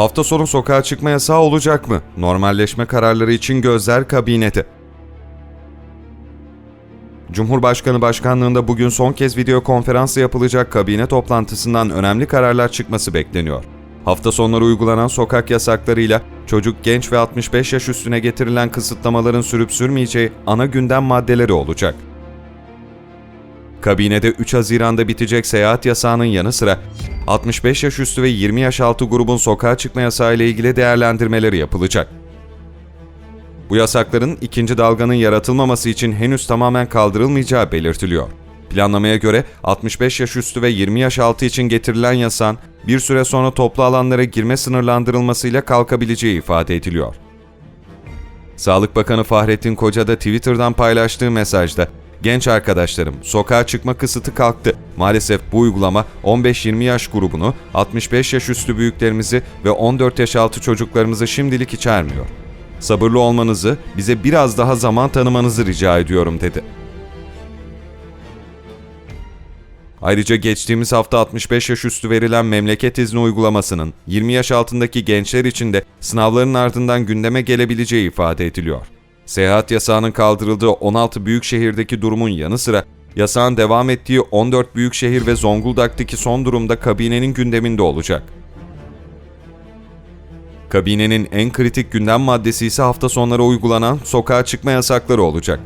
Hafta sonu sokağa çıkma yasağı olacak mı? Normalleşme kararları için gözler kabinete. Cumhurbaşkanı başkanlığında bugün son kez video konferansı yapılacak kabine toplantısından önemli kararlar çıkması bekleniyor. Hafta sonları uygulanan sokak yasaklarıyla çocuk, genç ve 65 yaş üstüne getirilen kısıtlamaların sürüp sürmeyeceği ana gündem maddeleri olacak. Kabinede 3 Haziran'da bitecek seyahat yasağının yanı sıra 65 yaş üstü ve 20 yaş altı grubun sokağa çıkma yasağı ile ilgili değerlendirmeleri yapılacak. Bu yasakların ikinci dalganın yaratılmaması için henüz tamamen kaldırılmayacağı belirtiliyor. Planlamaya göre 65 yaş üstü ve 20 yaş altı için getirilen yasağın bir süre sonra toplu alanlara girme sınırlandırılmasıyla kalkabileceği ifade ediliyor. Sağlık Bakanı Fahrettin Koca da Twitter'dan paylaştığı mesajda Genç arkadaşlarım, sokağa çıkma kısıtı kalktı. Maalesef bu uygulama 15-20 yaş grubunu, 65 yaş üstü büyüklerimizi ve 14 yaş altı çocuklarımızı şimdilik içermiyor. Sabırlı olmanızı, bize biraz daha zaman tanımanızı rica ediyorum dedi. Ayrıca geçtiğimiz hafta 65 yaş üstü verilen memleket izni uygulamasının 20 yaş altındaki gençler için de sınavların ardından gündeme gelebileceği ifade ediliyor. Seyahat yasağının kaldırıldığı 16 büyük şehirdeki durumun yanı sıra yasağın devam ettiği 14 büyük şehir ve Zonguldak'taki son durumda kabinenin gündeminde olacak. Kabinenin en kritik gündem maddesi ise hafta sonları uygulanan sokağa çıkma yasakları olacak.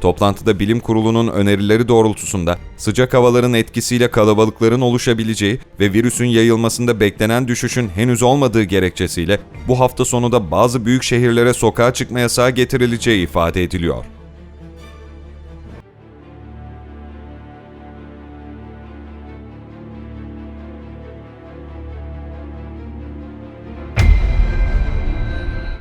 Toplantıda bilim kurulunun önerileri doğrultusunda sıcak havaların etkisiyle kalabalıkların oluşabileceği ve virüsün yayılmasında beklenen düşüşün henüz olmadığı gerekçesiyle bu hafta sonu da bazı büyük şehirlere sokağa çıkma yasağı getirileceği ifade ediliyor.